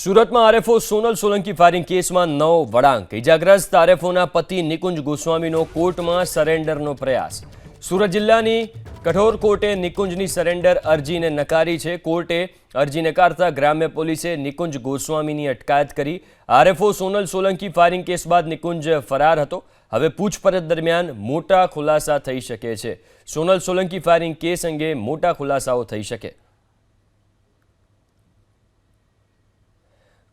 સુરતમાં RFO Sonal Solanki firing કેસમાં નવ વળાંક. ઇજાગ્રસ્ત આરએફઓના પતિ નિકુંજ ગોસ્વામીનો કોર્ટમાં સરેન્ડરનો પ્રયાસ. સુરત જિલ્લાની કઠોર કોર્ટે નિકુંજની સરેન્ડર અરજીને નકારી છે. કોર્ટે અરજી નકારતા ગ્રામ્ય પોલીસે નિકુંજ ગોસ્વામીની અટકાયત કરી. RFO Sonal Solanki firing case બાદ નિકુંજ ફરાર હતો. હવે પૂછપરછ દરમિયાન મોટા ખુલાસા થઈ શકે છે. સોનલ સોલંકી ફાયરિંગ કેસ અંગે મોટા ખુલાસાઓ થઈ શકે.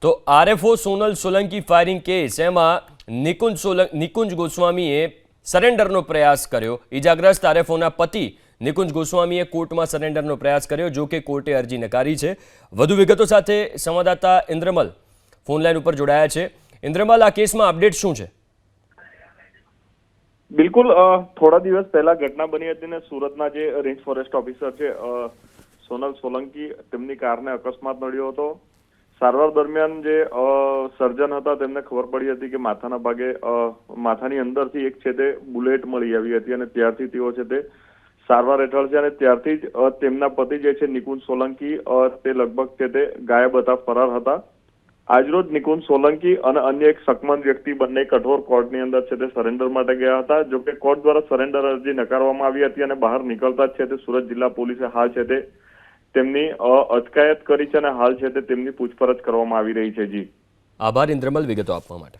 તો RFO Sonal Solanki firing case એમાં નિકુંજ સોલંક નિકુંજ ગોસ્વામીએ સરેન્ડરનો પ્રયાસ કર્યો. ઇજાગ્રસ્ત આરએફઓના પતિ નિકુંજ ગોસ્વામીએ કોર્ટમાં સરેન્ડરનો પ્રયાસ કર્યો, જો કે કોર્ટે અરજી નકારી છે. વધુ વિગતો સાથે સંવાદદાતા ઇન્દ્રમલ ફોનલાઈન ઉપર જોડાયા છે. ઇન્દ્રમલ, આ કેસમાં અપડેટ શું છે? બિલકુલ થોડા દિવસ પહેલા ઘટના બની હતી ને સુરતના જે રેન્જ ફોરેસ્ટ ઓફિસર છે સોનલ સોલંકી, તેમની કારને અકસ્માત નડ્યો હતો. સારવાર દરમિયાન જે સર્જન હતા તેમને ખબર પડી હતી કે માથાના ભાગે માથાની અંદરથી એક છે તે બુલેટ મળી આવી હતી અને ત્યારથી તેઓ છે તે સારવાર હેઠળ છે અને ત્યારથી જ તેમના પતિ જે છે નિકુંજ સોલંકી તે લગભગ છે તે ગાયબ હતા, ફરાર હતા. આજરોજ નિકુંજ સોલંકી અને અન્ય એક સકમંદ વ્યક્તિ બંને કઠોર કોર્ટની અંદર છે તે સરેન્ડર માટે ગયા હતા. જો કે કોર્ટ દ્વારા સરેન્ડર અરજી નકારવામાં આવી હતી અને બહાર નીકળતા જ છે તે સુરત જિલ્લા પોલીસે હાલ છે તે તેમની અટકાયત કરી છે અને હાલ છે તે તેમની પૂછપરછ કરવામાં આવી રહી છે, જી. આભાર, ઇન્દ્રમલ, વિગતો આપવા માટે.